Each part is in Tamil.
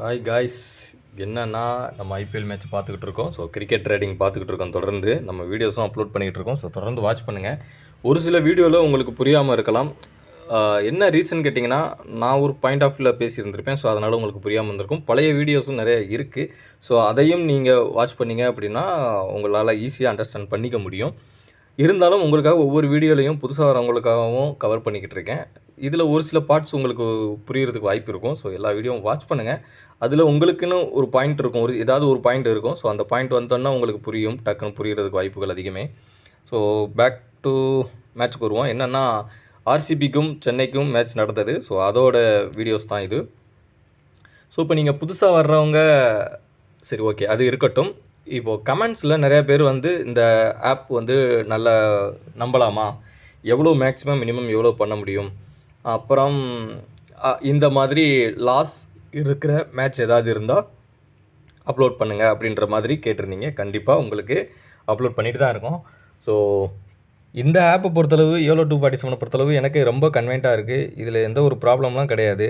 ஹாய் காய்ஸ் என்னன்னா நம்ம ஐபிஎல் மேட்ச் பார்த்துக்கிட்டு இருக்கோம். ஸோ கிரிக்கெட் ட்ரேடிங் பார்த்துக்கிட்டு இருக்கோம் தொடர்ந்து. நம்ம வீடியோஸும் அப்லோட் பண்ணிகிட்டு இருக்கோம். ஸோ தொடர்ந்து வாட்ச் பண்ணுங்கள் ஒரு சில வீடியோவில் உங்களுக்கு புரியாமல் இருக்கலாம். என்ன ரீசன் கேட்டிங்கன்னா நான் ஒரு பாயிண்ட் ஆஃப் வியூவில் பேசியிருந்திருப்பேன். ஸோ அதனால் உங்களுக்கு புரியாமல் இருந்திருக்கும். பழைய வீடியோஸும் நிறைய இருக்குது ஸோ அதையும் நீங்கள் வாட்ச் பண்ணிங்க அப்படின்னா உங்களால் ஈஸியாக அண்டர்ஸ்டாண்ட் பண்ணிக்க முடியும். இருந்தாலும் உங்களுக்காக ஒவ்வொரு வீடியோலையும் புதுசாக வரவங்களுக்காகவும் கவர் பண்ணிக்கிட்டு இருக்கேன். இதில் ஒரு சில பார்ட்ஸ் உங்களுக்கு புரியறதுக்கு வாய்ப்பு இருக்கும். ஸோ எல்லா வீடியோவும் வாட்ச் பண்ணுங்கள் அதில் உங்களுக்குன்னு ஒரு பாயிண்ட் இருக்கும். ஒரு ஏதாவது ஒரு பாயிண்ட் இருக்கும். ஸோ அந்த பாயிண்ட் வந்தோன்னா உங்களுக்கு புரியும். டக்குன்னு புரியறதுக்கு வாய்ப்புகள் அதிகமே. ஸோ பேக் டு மேட்ச்க்கு வருவோம். என்னென்னா ஆர்சிபிக்கும் சென்னைக்கும் மேட்ச் நடந்தது. ஸோ அதோட வீடியோஸ் தான் இது. ஸோ இப்போ நீங்கள் புதுசாக வர்றவங்க சரி ஓகே அது இருக்கட்டும். இப்போது கமெண்ட்ஸில் நிறைய பேர் வந்து இந்த ஆப் வந்து நல்ல நம்பலாமா? எவ்வளோ மேக்ஸிமம் மினிமம் எவ்வளோ பண்ண முடியும்? அப்புறம் இந்த மாதிரி லாஸ் இருக்கிற மேட்ச் ஏதாவது இருந்தால் அப்லோட் பண்ணுங்கள் அப்படின்ற மாதிரி கேட்டிருந்தீங்க. கண்டிப்பாக உங்களுக்கு அப்லோட் பண்ணிட்டு தான் இருக்கோம். ஸோ இந்த ஆப்பை பொறுத்தளவு எவ்வளோ டூ ஃபார்ட்டி செவனை பொறுத்தளவு எனக்கு ரொம்ப கன்வென்ட்டாக இருக்குது இதில் எந்த ஒரு ப்ராப்ளம்லாம் கிடையாது.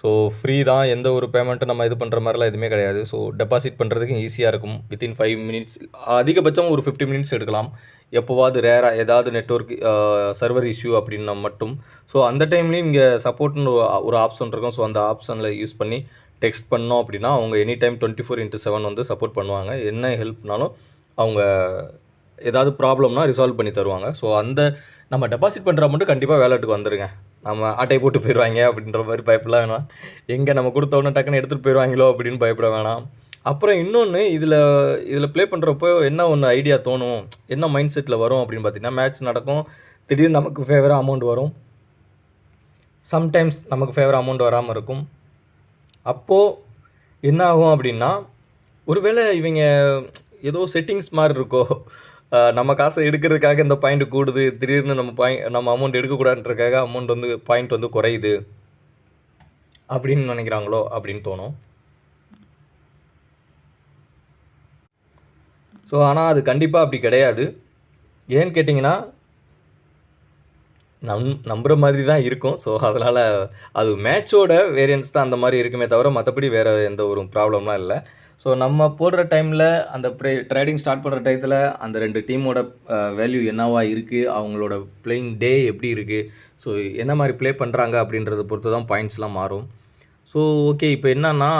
ஸோ ஃப்ரீ தான் எந்த ஒரு பேமெண்ட்டும் நம்ம இது பண்ணுற மாதிரிலாம் எதுவுமே கிடையாது. ஸோ டெபாசிட் பண்ணுறதுக்கு ஈஸியாக இருக்கும். வித்தின் ஃபைவ் மினிட்ஸ் அதிகபட்சம் ஒரு ஃபிஃப்டி மினிட்ஸ் எடுக்கலாம். எப்போவாது ரேராக ஏதாவது நெட்ஒர்க் சர்வர் இஷ்யூ அப்படின்னா மட்டும். ஸோ அந்த டைம்லேயும் இங்கே சப்போர்ட்னு ஒரு ஆப்ஷன் இருக்கும். ஸோ அந்த ஆப்ஷனில் யூஸ் பண்ணி டெக்ஸ்ட் பண்ணோம் அப்படின்னா அவங்க any time twenty four into seven வந்து சப்போர்ட் பண்ணுவாங்க. என்ன ஹெல்ப்னாலும் அவங்க ஏதாவது ப்ராப்ளம்னா ரிசால்வ் பண்ணி தருவாங்க. ஸோ அந்த நம்ம டெபாசிட் பண்ணுற மட்டும் கண்டிப்பாக வேலெட்டுக்கு வந்துடுங்க நம்ம ஆட்டை போட்டு போயிடுவாங்க அப்படின்ற மாதிரி பயப்படலாம் வேணாம். எங்கே நம்ம கொடுத்த உடனே டக்குன்னு எடுத்துகிட்டு போயிடுவாங்களோ அப்படின்னு பயப்பட வேணாம். அப்புறம் இன்னொன்று இதில் இதில் ப்ளே பண்ணுறப்போ என்ன ஒன்று ஐடியா தோணும்? என்ன மைண்ட் செட்டில் வரும் அப்படின்னு பார்த்தீங்கன்னா மேட்ச் நடக்கும். திடீர்னு நமக்கு ஃபேவராக அமௌண்ட் வரும். சம்டைம்ஸ் நமக்கு ஃபேவர் அமௌண்ட் வராமல் இருக்கும். அப்போது என்ன ஆகும் அப்படின்னா ஒருவேளை இவங்க ஏதோ செட்டிங்ஸ் மாதிரி இருக்கோ நம்ம காசை எடுக்கிறதுக்காக இந்த பாயிண்ட் கூடுது. திடீர்னு நம்ம பாயிண்ட் நம்ம அமௌண்ட் எடுக்கக்கூடாதுன்றதுக்காக அமௌண்ட் வந்து பாயிண்ட் வந்து குறையுது. அப்படின்னு நினைக்கிறாங்களோ அப்படின்னு தோணும். ஸோ ஆனால் அது கண்டிப்பாக அப்படி கிடையாது. ஏன்னு கேட்டிங்கன்னா நம் நம்புகிற மாதிரி தான் இருக்கும். ஸோ அதனால் அது மேட்சோட வேரியன்ஸ் தான் அந்த மாதிரி இருக்குமே தவிர மற்றபடி வேறு எந்த ஒரு ப்ராப்ளம்லாம் இல்லை. ஸோ நம்ம போடுற டைமில் அந்த ப்ரே ட்ரேடிங் ஸ்டார்ட் பண்ணுற டயத்தில் அந்த ரெண்டு டீமோட வேல்யூ என்னவா இருக்குது அவங்களோட பிளேயிங் டே எப்படி இருக்குது ஸோ என்ன மாதிரி ப்ளே பண்ணுறாங்க அப்படின்றத பொறுத்து தான் பாயிண்ட்ஸ்லாம் மாறும். ஸோ ஓகே இப்போ என்னன்னா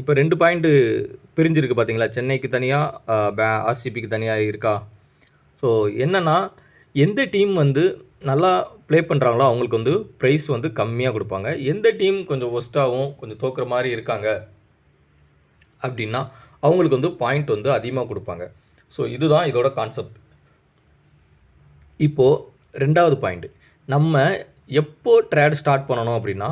இப்போ ரெண்டு பாயிண்ட்டு பிரிஞ்சிருக்கு பார்த்தீங்களா சென்னைக்கு தனியாக பே ஆர்சிபிக்கு தனியாக இருக்கா? ஸோ என்னென்னா எந்த டீம் வந்து நல்லா ப்ளே பண்ணுறாங்களோ அவங்களுக்கு வந்து ப்ரைஸ் வந்து கம்மியாக கொடுப்பாங்க. எந்த டீம் கொஞ்சம் ஒஸ்ட்டாகவும் கொஞ்சம் தோக்குற மாதிரி இருக்காங்க அப்படின்னா அவங்களுக்கு வந்து பாயிண்ட் வந்து அதிகமாக கொடுப்பாங்க. ஸோ இதுதான் இதோட கான்செப்ட் இப்போது ரெண்டாவது பாயிண்ட் நம்ம எப்போ ட்ரேட் ஸ்டார்ட் பண்ணணும் அப்படின்னா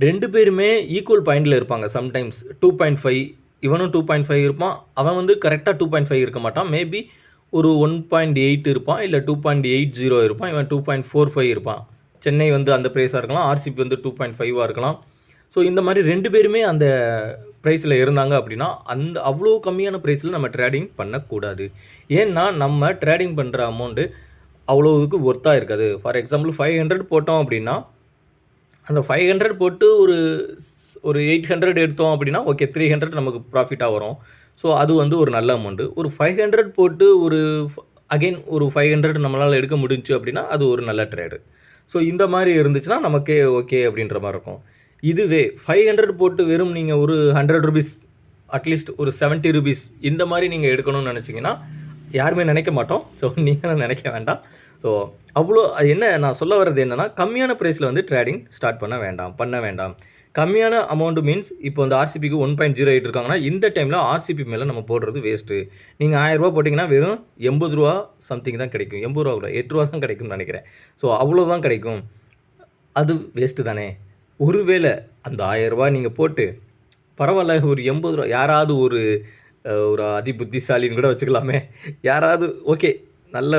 ரெண்டு பேருமே ஈக்குவல் பாயிண்டில் இருப்பாங்க சம்டைம்ஸ் டூ பாயிண்ட் ஃபைவ் இவனும் டூ பாயிண்ட் ஃபைவ் இருப்பான் அவன் வந்து கரெக்டாக டூ பாயிண்ட் ஃபைவ் இருக்க மாட்டான். மேபி ஒரு ஒன் பாயிண்ட் எயிட் இருப்பான் இல்லை டூ பாயிண்ட் எயிட் ஜீரோ இருப்பான் இவன் டூ பாயிண்ட் ஃபோர் ஃபைவ் இருப்பான். சென்னை வந்து அந்த ப்ரைஸாக இருக்கலாம் ஆர்சிபி வந்து டூ பாயிண்ட் ஃபைவாக இருக்கலாம். ஸோ இந்த மாதிரி ரெண்டு பேருமே அந்த ப்ரைஸில் இருந்தாங்க அப்படின்னா அந்த அவ்வளோ கம்மியான ப்ரைஸில் நம்ம ட்ரேடிங் பண்ணக்கூடாது. ஏன்னா நம்ம ட்ரேடிங் பண்ணுற அமௌண்ட்டு அவ்வளோவுக்கு ஒர்த்தாக இருக்காது. ஃபார் எக்ஸாம்பிள் ஃபைவ் ஹண்ட்ரட் போட்டோம் அப்படின்னா அந்த ஃபைவ் ஹண்ட்ரட் போட்டு ஒரு ஒரு எயிட் ஹண்ட்ரட் எடுத்தோம் அப்படின்னா ஓகே த்ரீ ஹண்ட்ரட் நமக்கு ப்ராஃபிட்டாக வரும். ஸோ அது வந்து ஒரு நல்ல அமௌண்ட்டு ஒரு ஃபைவ் ஹண்ட்ரட் போட்டு ஒரு அகைன் ஒரு ஃபைவ் ஹண்ட்ரட் நம்மளால் எடுக்க முடிஞ்சுச்சு அப்படின்னா அது ஒரு நல்ல ட்ரேடு ஸோ இந்த மாதிரி இருந்துச்சுன்னா நமக்கே ஓகே அப்படின்ற மாதிரி இருக்கும். இதுவே ஃபைவ் ஹண்ட்ரட் போட்டு வெறும் நீங்கள் ஒரு ஹண்ட்ரட் ருபீஸ் அட்லீஸ்ட் ஒரு 70 ருபீஸ் இந்த மாதிரி நீங்கள் எடுக்கணும்னு நினச்சிங்கன்னா யாருமே நினைக்க மாட்டோம். ஸோ நீங்களும் நினைக்க வேண்டாம். ஸோ அவ்வளோ என்ன நான் சொல்ல வர்றது என்னென்னா கம்மியான ப்ரைஸில் வந்து ட்ரேடிங் ஸ்டார்ட் பண்ண வேண்டாம் பண்ண வேண்டாம். கம்மியான அமௌண்ட்டு மீன்ஸ் இப்போ இந்த ஆர்சிபிக்கு ஒன் பாயிண்ட் ஜீரோ எயிட் இருக்காங்கன்னா இந்த டைமில் ஆர்சிபி மேலே நம்ம போடுறது வேஸ்ட்டு நீங்கள் ஆயிரரூபா போட்டிங்கன்னா வெறும் எண்பது ரூபா சம்திங் தான் கிடைக்கும். எண்பது ரூபா கூட எட்டு ரூபா தான் கிடைக்கும்னு நினைக்கிறேன். ஸோ அவ்வளோ தான் கிடைக்கும். அது வேஸ்ட்டு தானே? ஒருவேளை அந்த ஆயிரரூபா நீங்கள் போட்டு பரவாயில்ல ஒரு எண்பது ரூபா யாராவது ஒரு ஒரு அதி புத்திசாலின்னு கூட வச்சுக்கலாமே. யாராவது ஓகே நல்ல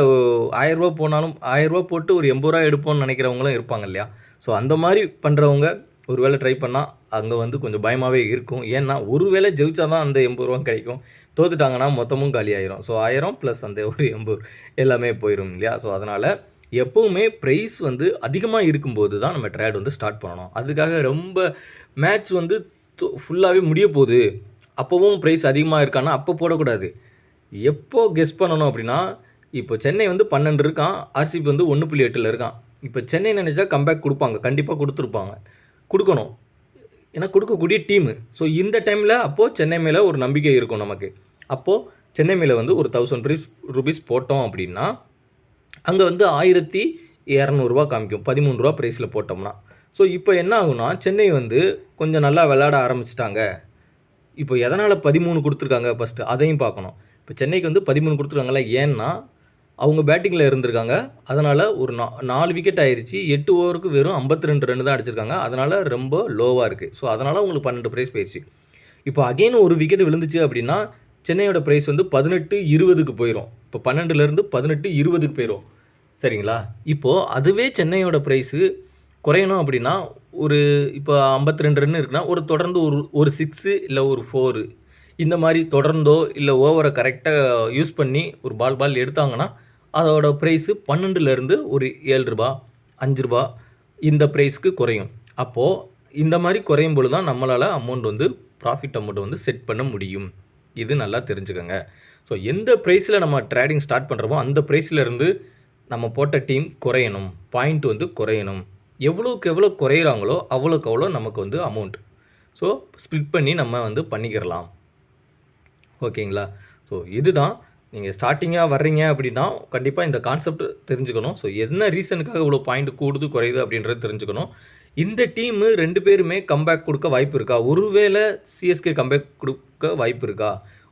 ஆயரூபா போனாலும் ஆயரூபா போட்டு ஒரு எண்பது ரூபா எடுப்போம்னு நினைக்கிறவங்களும் இருப்பாங்க இல்லையா? ஸோ அந்த மாதிரி பண்ணுறவங்க ஒருவேளை ட்ரை பண்ணால் அங்கே வந்து கொஞ்சம் பயமாகவே இருக்கும். ஏன்னா ஒருவேளை ஜெயிச்சா தான் அந்த எண்பது ரூபா கிடைக்கும். தோத்துட்டாங்கன்னா மொத்தமும் காலி ஆயிரும். ஸோ ஆயிரம் ப்ளஸ் அந்த ஒரு எண்பது எல்லாமே போயிடும் இல்லையா? ஸோ அதனால் எப்போவுமே ப்ரைஸ் வந்து அதிகமாக இருக்கும்போது தான் நம்ம ட்ரேட் வந்து ஸ்டார்ட் பண்ணணும். அதுக்காக ரொம்ப மேட்ச் வந்து ஃபுல்லாகவே முடிய போகுது. அப்போவும் ப்ரைஸ் அதிகமாக இருக்கான்னா அப்போ போடக்கூடாது. எப்போ கெஸ் பண்ணணும் அப்படின்னா இப்போ சென்னை வந்து பன்னெண்டு இருக்கான் ஆர்சிபி வந்து ஒன்று புள்ளி எட்டில் இருக்கான். இப்போ சென்னை நினச்சா கம்பேக் கொடுப்பாங்க கண்டிப்பாக கொடுத்துருப்பாங்க. கொடுக்கணும். ஏன்னா கொடுக்கக்கூடிய டீமு ஸோ இந்த டைமில் அப்போது சென்னை மேலே ஒரு நம்பிக்கை இருக்கும் நமக்கு. அப்போது சென்னை மேலே வந்து ஒரு தௌசண்ட் ருபீஸ் ருபீஸ் போட்டோம் அப்படின்னா அங்கே வந்து ஆயிரத்தி இரநூறுவா காமிக்கும். பதிமூணு ரூபா ப்ரைஸில் போட்டோம்னா. ஸோ இப்போ என்ன ஆகும்னா சென்னை வந்து கொஞ்சம் நல்லா விளாட ஆரம்பிச்சிட்டாங்க. இப்போ எதனால் பதிமூணு கொடுத்துருக்காங்க ஃபஸ்ட்டு அதையும் பார்க்கணும். இப்போ சென்னைக்கு வந்து பதிமூணு கொடுத்துருக்காங்களா ஏன்னா அவங்க பேட்டிங்கில் இருந்திருக்காங்க. அதனால் ஒரு நா நாலு விக்கெட் ஆயிடுச்சு எட்டு ஓவருக்கு வெறும் ஐம்பத்தி ரெண்டு ரன் தான் அடிச்சிருக்காங்க. அதனால் ரொம்ப லோவாக இருக்குது ஸோ அதனால் உங்களுக்கு பன்னெண்டு ப்ரைஸ் போயிடுச்சு இப்போ அகெயின் ஒரு விக்கெட் விழுந்துச்சு அப்படின்னா சென்னையோட ப்ரைஸ் வந்து பதினெட்டு இருபதுக்கு போயிடும் இப்போ பன்னெண்டுலேருந்து பதினெட்டு இருபதுக்கு போயிடும் சரிங்களா? இப்போது அதுவே சென்னையோட ப்ரைஸு குறையணும் அப்படின்னா ஒரு இப்போ ஐம்பத்தி ரெண்டு ரன் இருக்குன்னா ஒரு தொடர்ந்து ஒரு ஒரு சிக்ஸு இல்லை ஒரு ஃபோரு இந்த மாதிரி தொடர்ந்தோ இல்லை ஓவரை கரெக்டாக யூஸ் பண்ணி ஒரு பால் பால் எடுத்தாங்கன்னா அதோட ப்ரைஸு பன்னெண்டுலேருந்து ஒரு ஏழு ரூபா அஞ்சு ரூபா இந்த ப்ரைஸ்க்கு குறையும். அப்போது இந்த மாதிரி குறையும் பொழுது தான் நம்மளால் அமௌண்ட் வந்து ப்ராஃபிட் அமௌண்ட் வந்து செட் பண்ண முடியும். இது நல்லா தெரிஞ்சுக்கோங்க. ஸோ எந்த ப்ரைஸில் நம்ம ட்ரேடிங் ஸ்டார்ட் பண்ணுறோமோ அந்த ப்ரைஸில் இருந்து நம்ம போட்ட டீம் குறையணும். பாயிண்ட் வந்து குறையணும். எவ்வளோக்கு எவ்வளோ குறையிறாங்களோ அவ்வளோக்கு அவ்வளோ நமக்கு வந்து அமௌண்ட் ஸோ ஸ்ப்ளிட் பண்ணி நம்ம வந்து பண்ணிக்கிறலாம். ஓகேங்களா? ஸோ இதுதான். நீங்கள் ஸ்டார்டிங்காக வர்றீங்க அப்படின்னா கண்டிப்பாக இந்த கான்செப்ட் தெரிஞ்சுக்கணும். ஸோ என்ன ரீசனுக்காக இவ்வளோ பாயிண்ட் கூடுது குறையுது அப்படின்றது தெரிஞ்சுக்கணும். இந்த டீமு ரெண்டு பேருமே கம்பேக் கொடுக்க வாய்ப்பு இருக்கா? ஒருவேளை சிஎஸ்கே கம்பேக் கொடுக்க வாய்ப்பு இருக்கா?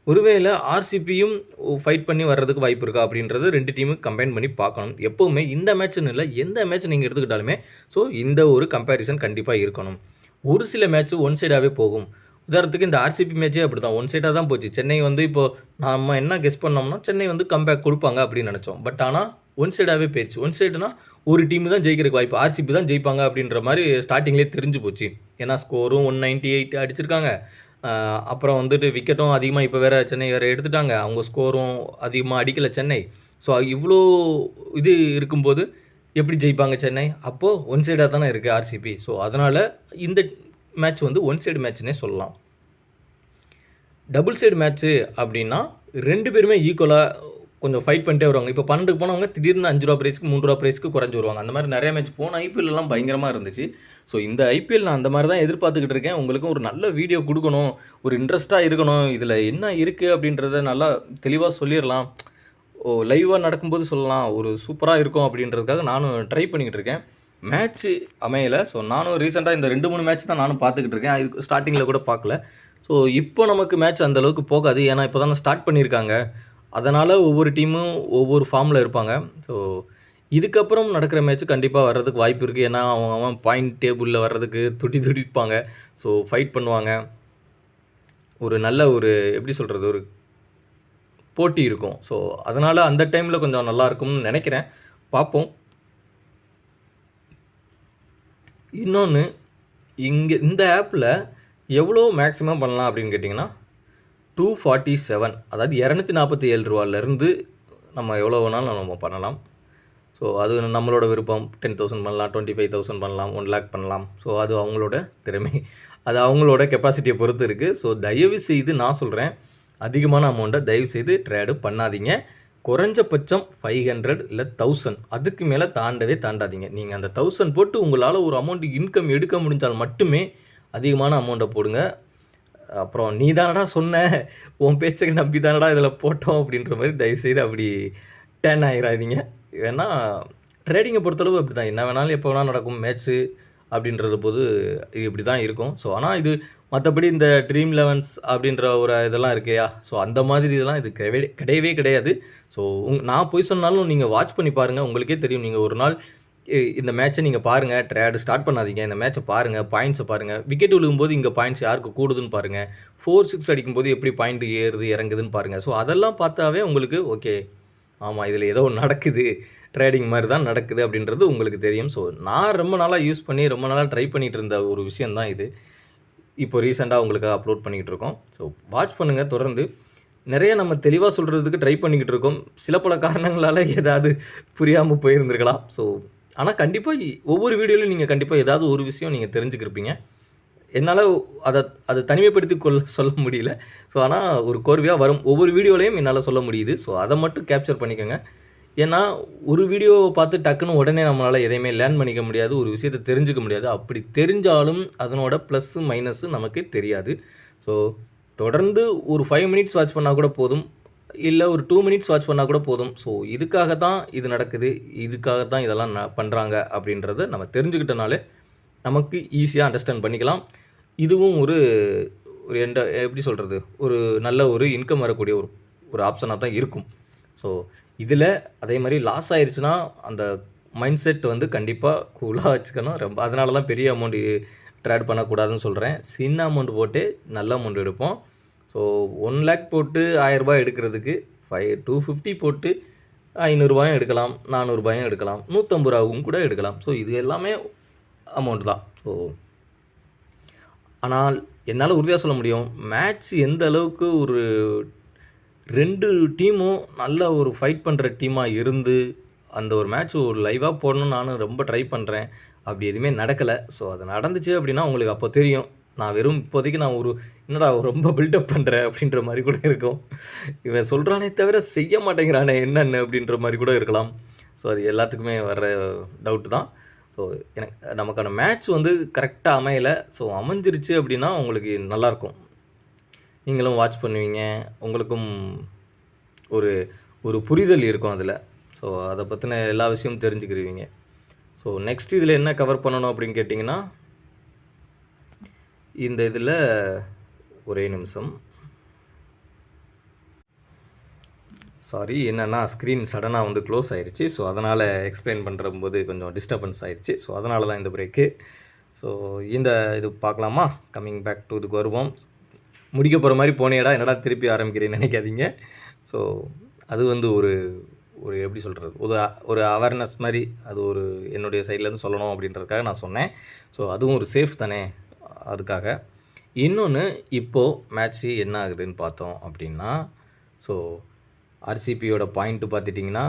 ஒருவேளை ஆர்சிபியும் ஃபைட் பண்ணி வர்றதுக்கு வாய்ப்பு இருக்கா அப்படின்றது ரெண்டு டீமும் கம்பைன் பண்ணி பார்க்கணும். எப்போவுமே இந்த மேட்ச்னு இல்லை எந்த மேட்ச் நீங்கள் எடுத்துக்கிட்டாலுமே ஸோ இந்த ஒரு கம்பேரிசன் கண்டிப்பாக இருக்கணும். ஒரு சில மேட்ச் ஒன் சைடாகவே போகும். உதாரணத்துக்கு இந்த ஆர்சிபி மேட்சே அப்படி தான் ஒன் சைடாக தான் போச்சு. சென்னை வந்து இப்போது நம்ம என்ன கெஸ் பண்ணோம்னா சென்னை வந்து கம்பேக் கொடுப்பாங்க அப்படின்னு நினச்சோம். பட் ஆனால் ஒன் சைடாகவே போயிடுச்சு. ஒன் சைடுனா ஒரு டீம் தான் ஜெயிக்கிறதுக்கு வாய்ப்பு. ஆர்சிபி தான் ஜெயிப்பாங்க அப்படின்ற மாதிரி ஸ்டார்டிங்லேயே தெரிஞ்சு போச்சு. ஏன்னா ஸ்கோரும் ஒன் நைன்ட்டி எயிட் அடிச்சிருக்காங்க. அப்புறம் வந்துட்டு விக்கெட்டும் அதிகமாக இப்போ வேறு சென்னை வேறு எடுத்துட்டாங்க. அவங்க ஸ்கோரும் அதிகமாக அடிக்கலை சென்னை. ஸோ இவ்வளோ இது இருக்கும்போது எப்படி ஜெயிப்பாங்க சென்னை? அப்போது ஒன் சைடாக தானே இருக்குது ஆர்சிபி ஸோ அதனால் இந்த மேட்ச் வந்து ஒன் சைடு மேட்ச்னே சொல்லலாம். டபுள் சைடு மேட்ச்சு அப்படின்னா ரெண்டு பேருமே ஈக்குவலாக கொஞ்சம் ஃபைட் பண்ணிட்டே வருவாங்க. இப்போ பன்னெண்டுக்கு போனவங்க திடீர்னு அஞ்சு ரூபா ப்ரைஸ்க்கு மூணு ரூபா ப்ரைஸ்க்கு குறைஞ்சி வருவாங்க. அந்த மாதிரி நிறைய மேட்ச் போன ஐபிஎல்லாம் பயங்கரமாக இருந்துச்சு. ஸோ இந்த ஐபிஎல் நான் அந்த மாதிரி தான் எதிர்பார்த்துக்கிட்டு இருக்கேன். உங்களுக்கும் ஒரு நல்ல வீடியோ கொடுக்கணும். ஒரு இன்ட்ரெஸ்ட்டாக இருக்கணும். இதில் என்ன இருக்குது அப்படின்றத நல்லா தெளிவாக சொல்லிடலாம். ஓ லைவாக நடக்கும்போது சொல்லலாம். ஒரு சூப்பராக இருக்கும் அப்படின்றதுக்காக நானும் ட்ரை பண்ணிக்கிட்டு இருக்கேன். மேட்ச்சு அமையலை. ஸோ நானும் ரீசெண்டாக இந்த ரெண்டு மூணு மேட்ச் தான் நானும் பார்த்துக்கிட்டு இருக்கேன். அது ஸ்டார்டிங்கில் கூட பார்க்கல. ஸோ இப்போ நமக்கு மேட்ச் அந்த அளவுக்கு போகாது. ஏன்னா இப்போ தானே ஸ்டார்ட் பண்ணியிருக்காங்க. அதனால் ஒவ்வொரு டீமும் ஒவ்வொரு ஃபார்மில் இருப்பாங்க. ஸோ இதுக்கப்புறம் நடக்கிற மேட்ச் கண்டிப்பாக வர்றதுக்கு வாய்ப்பு இருக்குது ஏன்னா அவன் அவன் பாயிண்ட் டேபிளில் வர்றதுக்கு துடி துடிப்பாங்க. ஸோ ஃபைட் பண்ணுவாங்க. ஒரு நல்ல ஒரு எப்படி சொல்கிறது ஒரு போட்டி இருக்கும். ஸோ அதனால் அந்த டைமில் கொஞ்சம் நல்லா இருக்கும்னு நினைக்கிறேன். பார்ப்போம். இன்னொன்று இங்கே இந்த ஆப்பில் எவ்வளோ மேக்ஸிமம் பண்ணலாம் அப்படின்னு கேட்டிங்கன்னா டூ ஃபார்ட்டி செவன் அதாவது இரநூத்தி நாற்பத்தி ஏழு ரூபாலேருந்து நம்ம எவ்வளோ வேணாலும் நம்ம பண்ணலாம். ஸோ அது நம்மளோட விருப்பம். டென் தௌசண்ட் பண்ணலாம் டுவெண்ட்டி ஃபைவ் தௌசண்ட் பண்ணலாம் ஒன் லேக் பண்ணலாம். ஸோ அது அவங்களோட திறமை. அது அவங்களோட கெப்பாசிட்டியை பொறுத்து இருக்குது ஸோ தயவு செய்து நான் சொல்கிறேன் அதிகமான அமௌண்ட்டை தயவு செய்து ட்ரேடு பண்ணாதீங்க. குறைஞ்சபட்சம் ஃபைவ் ஹண்ட்ரட் இல்லை தௌசண்ட் அதுக்கு மேலே தாண்டவே தாண்டாதீங்க. நீங்கள் அந்த தௌசண்ட் போட்டு உங்களால் ஒரு அமௌண்ட் இன்கம் எடுக்க முடிஞ்சால் மட்டுமே அதிகமான அமௌண்ட்டை போடுங்க. அப்புறம் நீ தானடா சொன்ன உன் பேச்சுக்கு நம்பி தானடா இதில் போட்டோம் அப்படின்ற மாதிரி தயவுசெய்து அப்படி டேன் ஆகிடாதீங்க ஏன்னா ட்ரேடிங்கை பொறுத்தளவு அப்படி தான் என்ன வேணாலும் எப்போ வேணாலும் நடக்கும். மேட்ச்சு அப்படின்றது போது இது இப்படி தான் இருக்கும். ஸோ ஆனால் இது மற்றபடி இந்த ட்ரீம் லெவன்ஸ் அப்படின்ற ஒரு இதெல்லாம் இருக்கையா ஸோ அந்த மாதிரி இதெல்லாம் இது கிடையவே கிடையவே கிடையாது. ஸோ உங் நான் போய் சொன்னாலும் நீங்கள் வாட்ச் பண்ணி பாருங்கள் உங்களுக்கே தெரியும். நீங்கள் ஒரு நாள் இந்த மேட்ச்சை நீங்கள் பாருங்கள் ட்ரேடு ஸ்டார்ட் பண்ணாதீங்க. இந்த மேட்ச்சை பாருங்கள் பாயிண்ட்ஸை பாருங்கள் விக்கெட் விழுகும்போது இங்கே பாயிண்ட்ஸ் யாருக்கு கூடுதுன்னு பாருங்கள் ஃபோர் சிக்ஸ் அடிக்கும்போது எப்படி பாயிண்ட் ஏறுது இறங்குதுன்னு பாருங்கள் ஸோ அதெல்லாம் பார்த்தாவே உங்களுக்கு ஓகே ஆமாம் இதில் ஏதோ ஒன்று நடக்குது. ட்ரேடிங் மாதிரி தான் நடக்குது அப்படின்றது உங்களுக்கு தெரியும். ஸோ நான் ரொம்ப நாளாக யூஸ் பண்ணி ரொம்ப நாளாக ட்ரை பண்ணிகிட்டு இருந்த ஒரு விஷயம் தான் இது. இப்போ ரீசெண்டாக உங்களுக்கு அப்லோட் பண்ணிக்கிட்டு இருக்கோம். ஸோ வாட்ச் பண்ணுங்கள் தொடர்ந்து. நிறைய நம்ம தெளிவாக சொல்கிறதுக்கு ட்ரை பண்ணிக்கிட்டு இருக்கோம். சில பல காரணங்களால் ஏதாவது புரியாமல் போயிருந்திருக்கலாம். ஸோ ஆனால் கண்டிப்பாக ஒவ்வொரு வீடியோலையும் நீங்கள் கண்டிப்பாக ஏதாவது ஒரு விஷயம் நீங்கள் தெரிஞ்சுக்கிருப்பீங்க. என்னால் அதை அதை தனிமைப்படுத்தி கொள்ள சொல்ல முடியல. ஸோ ஆனால் ஒரு கோர்வையாக வரும். ஒவ்வொரு வீடியோலையும் என்னால் சொல்ல முடியுது. ஸோ அதை மட்டும் கேப்சர் பண்ணிக்கோங்க. ஏன்னா ஒரு வீடியோவை பார்த்து டக்குன்னு உடனே நம்மளால் எதையுமே லேர்ன் பண்ணிக்க முடியாது. ஒரு விஷயத்தை தெரிஞ்சுக்க முடியாது. அப்படி தெரிஞ்சாலும் அதனோட ப்ளஸ்ஸு மைனஸு நமக்கு தெரியாது. ஸோ தொடர்ந்து ஒரு ஃபைவ் மினிட்ஸ் வாட்ச் பண்ணால் கூட போதும். இல்லை ஒரு டூ மினிட்ஸ் வாட்ச் பண்ணால் கூட போதும். ஸோ இதுக்காக தான் இது நடக்குது. இதுக்காக தான் இதெல்லாம் ந பண்ணுறாங்க அப்படின்றத நம்ம தெரிஞ்சுக்கிட்டனாலே நமக்கு ஈஸியாக அண்டர்ஸ்டாண்ட் பண்ணிக்கலாம். இதுவும் ஒரு ஒரு எண்ட எப்படி சொல்கிறது ஒரு நல்ல ஒரு இன்கம் வரக்கூடிய ஒரு ஒரு ஆப்ஷனாக தான் இருக்கும். ஸோ இதில் அதே மாதிரி லாஸ் ஆயிடுச்சுன்னா அந்த மைண்ட் செட் வந்து கண்டிப்பாக கூலாக வச்சுக்கணும். ரொம்ப அதனால தான் பெரிய அமௌண்ட் ட்ரேட் பண்ணக்கூடாதுன்னு சொல்கிறேன் சின்ன அமௌண்ட் போட்டு நல்ல அமௌண்ட் எடுப்போம். ஸோ ஒன் லேக் போட்டு ஆயரரூபா எடுக்கிறதுக்கு ஃபைவ் டூ ஃபிஃப்டி போட்டு ஐநூறுரூபாயும் எடுக்கலாம் நானூறுபாயும் எடுக்கலாம் நூற்றம்பது ரூபாவும் கூட எடுக்கலாம். ஸோ இது எல்லாமே அமௌண்ட் தான். ஸோ ஆனால் என்னால் உறுதியாக சொல்ல முடியும் மேட்ச் எந்த அளவுக்கு ஒரு ரெண்டு டீமும் நல்ல ஒரு ஃபைட் பண்ணுற டீமாக இருந்து அந்த ஒரு மேட்ச் ஒரு லைவாக போடணும்னு நானும் ரொம்ப ட்ரை பண்ணுறேன் அப்படி எதுவுமே நடக்கலை. ஸோ அது நடந்துச்சு அப்படின்னா உங்களுக்கு அப்போ தெரியும். நான் வெறும் இப்போதைக்கு நான் ஒரு என்னடா ரொம்ப பில்டப் பண்ணுறேன் அப்படின்ற மாதிரி கூட இருக்கும். இவன் சொல்கிறானே தவிர செய்ய மாட்டேங்கிறானே என்னென்ன அப்படின்ற மாதிரி கூட இருக்கலாம். ஸோ அது எல்லாத்துக்குமே வர்ற டவுட்டு தான். ஸோ எனக்கு நமக்கான மேட்ச் வந்து கரெக்டாக அமையலை. ஸோ அமைஞ்சிருச்சு அப்படின்னா உங்களுக்கு நல்லாயிருக்கும் நீங்களும் வாட்ச் பண்ணுவீங்க. உங்களுக்கும் ஒரு ஒரு புரிதல் இருக்கும் அதில். ஸோ அதை பற்றின எல்லா விஷயமும் தெரிஞ்சுக்கிருவீங்க. ஸோ நெக்ஸ்ட் இதில் என்ன கவர் பண்ணணும் அப்படின்னு கேட்டிங்கன்னா இந்த இதில் ஒரே நிமிஷம். சாரி என்னென்னா ஸ்க்ரீன் சடனாக வந்து க்ளோஸ் ஆயிடுச்சு ஸோ அதனால் எக்ஸ்பிளைன் பண்ணுற போது கொஞ்சம் டிஸ்டர்பன்ஸ் ஆயிடுச்சு ஸோ அதனால தான் இந்த பிரேக்கு ஸோ இந்த இது பார்க்கலாமா? கம்மிங் பேக் டு இதுக்கு வருவோம் முடிக்க போகிற மாதிரி போனேடா என்னடா திருப்பி ஆரம்பிக்கிறேன்னு நினைக்காதீங்க. ஸோ அது வந்து ஒரு ஒரு எப்படி சொல்கிறது ஒரு ஒரு அவேர்னஸ் மாதிரி அது ஒரு என்னுடைய சைட்லேருந்து சொல்லணும் அப்படின்றதுக்காக நான் சொன்னேன். ஸோ அதுவும் ஒரு சேஃப் தானே? அதுக்காக. இன்னொன்று இப்போது மேட்ச்சு என்ன ஆகுதுன்னு பார்த்தோம் அப்படின்னா ஸோ ஆர்சிபியோட பாயிண்ட்டு பார்த்துட்டிங்கன்னா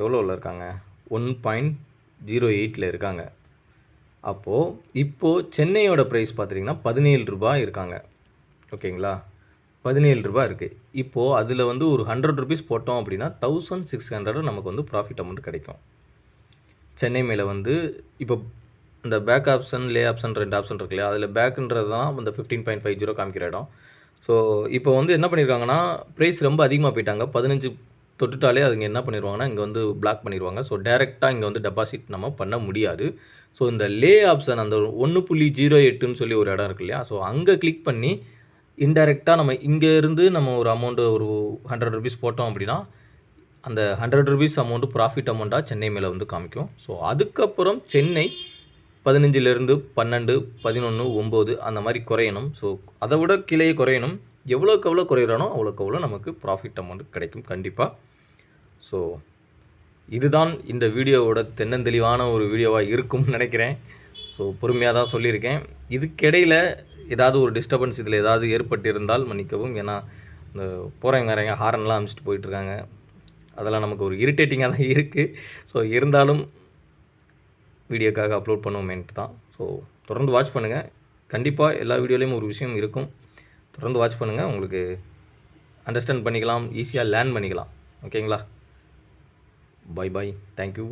எவ்வளோவில் இருக்காங்க? ஒன் பாயிண்ட் ஜீரோ எயிட்டில் இருக்காங்க. அப்போது இப்போது சென்னையோட ப்ரைஸ் பார்த்துட்டிங்கன்னா பதினேழு ரூபாய் இருக்காங்க. ஓகேங்களா? பதினேழு ரூபா இருக்குது இப்போது அதில் வந்து ஒரு ஹண்ட்ரட் ருபீஸ் போட்டோம் அப்படின்னா தௌசண்ட் சிக்ஸ் ஹண்ட்ரட் நமக்கு வந்து ப்ராஃபிட் அமௌண்ட் கிடைக்கும். சென்னை மேலே வந்து இப்போ இந்த பேக் ஆப்ஷன் லே ஆப்ஷன் ரெண்டு ஆப்ஷன் இருக்கு இல்லையா? அதில் பேக்குன்றது தான் இந்த ஃபிஃப்டீன் பாயிண்ட் ஃபைவ் ஜீரோ காமிக்கிற இடம். ஸோ இப்போ வந்து என்ன பண்ணியிருக்காங்கன்னா ப்ரைஸ் ரொம்ப அதிகமாக போயிட்டாங்க. பதினஞ்சு தொட்டுட்டாலே அதுங்க என்ன பண்ணிடுவாங்கன்னா இங்கே வந்து பிளாக் பண்ணிடுவாங்க ஸோ டேரெக்டாக இங்கே வந்து டெபாசிட் நம்ம பண்ண முடியாது. ஸோ இந்த லே ஆப்ஷன் அந்த ஒன்று புள்ளி ஜீரோ எட்டுன்னு சொல்லி ஒரு இடம் இருக்கு இல்லையா? ஸோ அங்கே கிளிக் பண்ணி இன்டெரக்டாக நம்ம இங்கே இருந்து நம்ம ஒரு அமௌண்ட்டு ஒரு ஹண்ட்ரட் ருபீஸ் போட்டோம் அப்படின்னா அந்த ஹண்ட்ரட் ருபீஸ் அமௌண்ட்டு ப்ராஃபிட் அமௌண்ட்டாக சென்னை மேலே வந்து காமிக்கும். ஸோ அதுக்கப்புறம் சென்னை பதினஞ்சிலேருந்து பன்னெண்டு பதினொன்று ஒம்பது அந்த மாதிரி குறையணும். ஸோ அதை விட கீழே குறையணும். எவ்வளோக்கு எவ்வளோ குறையிறானோ அவ்வளோக்கு அவ்வளோ நமக்கு ப்ராஃபிட் அமௌண்ட் கிடைக்கும் கண்டிப்பாக ஸோ இதுதான் இந்த வீடியோவோட தென்னந்தெளிவான ஒரு வீடியோவாக இருக்கும்னு நினைக்கிறேன். ஸோ பொறுமையாக தான் சொல்லியிருக்கேன். இதுக்கிடையில் ஏதாவது ஒரு டிஸ்டர்பன்ஸ் இதில் ஏதாவது ஏற்பட்டிருந்தால் மன்னிக்கவும். ஏன்னா இந்த போகிறவங்க வரவங்க ஹாரன்லாம் அமிச்சிட்டு போயிட்டுருக்காங்க அதெல்லாம் நமக்கு ஒரு இரிட்டேட்டிங்காக தான் இருக்குது ஸோ இருந்தாலும் வீடியோக்காக அப்லோட் பண்ணுவோமேன்ட்டு தான். ஸோ தொடர்ந்து வாட்ச் பண்ணுங்கள் கண்டிப்பாக எல்லா வீடியோலேயும் ஒரு விஷயம் இருக்கும். தொடர்ந்து வாட்ச் பண்ணுங்கள் உங்களுக்கு அண்டர்ஸ்டாண்ட் பண்ணிக்கலாம் ஈஸியாக லேர்ன் பண்ணிக்கலாம். ஓகேங்களா பாய் பாய் தேங்க்யூ